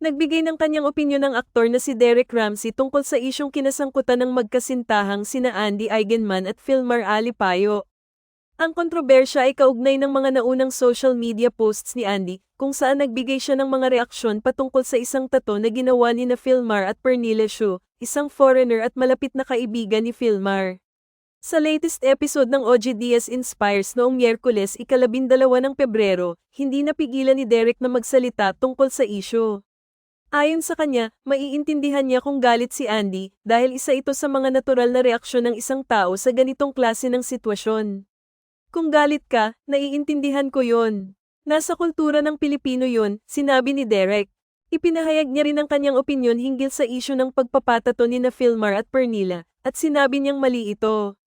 Nagbigay ng kanyang opinyon ang aktor na si Derek Ramsey tungkol sa isyong kinasangkutan ng magkasintahang sina Andy Eigenman at Filmar Alipayo. Ang kontrobersya ay kaugnay ng mga naunang social media posts ni Andy, kung saan nagbigay siya ng mga reaksyon patungkol sa isang tato na ginawa ni na Filmar at Pernilla Shu, isang foreigner at malapit na kaibigan ni Filmar. Sa latest episode ng OGDS Inspires noong Miyerkules ikalabindalawa ng Pebrero, hindi napigilan ni Derek na magsalita tungkol sa isyo. Ayon sa kanya, maiintindihan niya kung galit si Andy dahil isa ito sa mga natural na reaksyon ng isang tao sa ganitong klase ng sitwasyon. Kung galit ka, naiintindihan ko yon. Nasa kultura ng Pilipino yon, sinabi ni Derek. Ipinahayag niya rin ang kanyang opinyon hinggil sa isyu ng pagpapatato ni na Filmar at Pernilla, at sinabi niyang mali ito.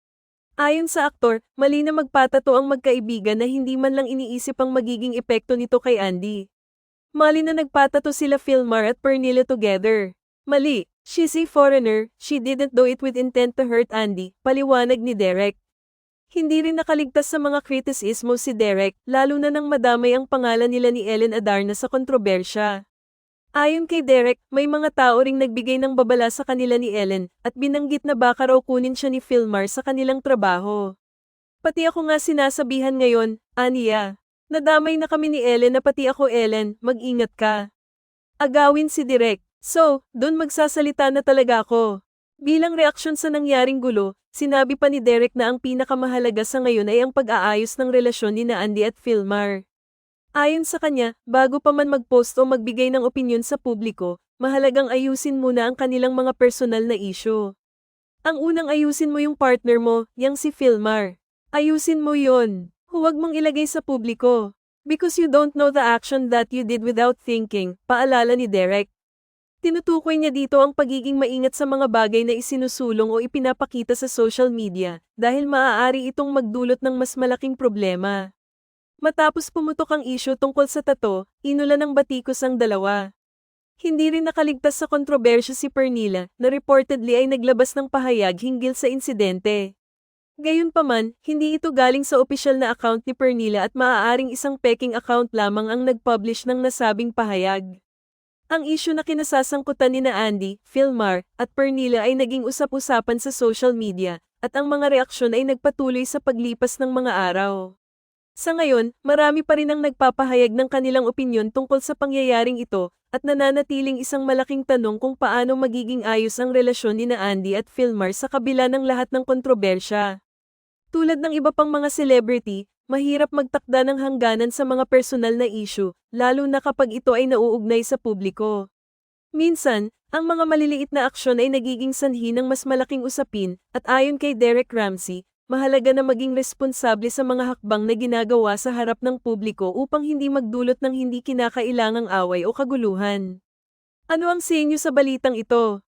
Ayon sa aktor, mali na magpatato ang magkaibigan na hindi man lang iniisip ang magiging epekto nito kay Andy. Mali na nagpatato sila Filmar at Pernilla together. Mali, she's a foreigner, she didn't do it with intent to hurt Andy, paliwanag ni Derek. Hindi rin nakaligtas sa mga kritisismo si Derek, lalo na nang madamay ang pangalan nila ni Ellen Adarna sa kontrobersya. Ayon kay Derek, may mga tao ring nagbigay ng babala sa kanila ni Ellen, at binanggit na baka raw kunin siya ni Filmar sa kanilang trabaho. Pati ako nga sinasabihan ngayon, Aniya. Nadamay na kami ni Ellen na pati ako Ellen, mag-ingat ka. Agawin si Direk. So, doon magsasalita na talaga ako. Bilang reaksyon sa nangyaring gulo, sinabi pa ni Derek na ang pinakamahalaga sa ngayon ay ang pag-aayos ng relasyon ni na Andy at Filmar. Ayon sa kanya, bago pa man mag-post o magbigay ng opinyon sa publiko, mahalagang ayusin muna ang kanilang mga personal na isyo. Ang unang ayusin mo yung partner mo, yang si Filmar. Ayusin mo yon. Huwag mong ilagay sa publiko. Because you don't know the action that you did without thinking, paalala ni Derek. Tinutukoy niya dito ang pagiging maingat sa mga bagay na isinusulong o ipinapakita sa social media, dahil maaari itong magdulot ng mas malaking problema. Matapos pumutok ang isyo tungkol sa tato, inula ng batikos ang dalawa. Hindi rin nakaligtas sa kontrobersya si Pernilla, na reportedly ay naglabas ng pahayag hinggil sa insidente. Gayunpaman, hindi ito galing sa opisyal na account ni Pernilla at maaaring isang peking account lamang ang nag-publish ng nasabing pahayag. Ang isyu na kinasasangkutan ni na Andy, Filmar, at Pernilla ay naging usap-usapan sa social media, at ang mga reaksyon ay nagpatuloy sa paglipas ng mga araw. Sa ngayon, marami pa rin ang nagpapahayag ng kanilang opinyon tungkol sa pangyayaring ito, at nananatiling isang malaking tanong kung paano magiging ayos ang relasyon ni na Andy at Filmar sa kabila ng lahat ng kontrobersya. Tulad ng iba pang mga celebrity, mahirap magtakda ng hangganan sa mga personal na issue, lalo na kapag ito ay nauugnay sa publiko. Minsan, ang mga maliliit na aksyon ay nagiging sanhi ng mas malaking usapin, at ayon kay Derek Ramsey, mahalaga na maging responsable sa mga hakbang na ginagawa sa harap ng publiko upang hindi magdulot ng hindi kinakailangang away o kaguluhan. Ano ang senyo sa balitang ito?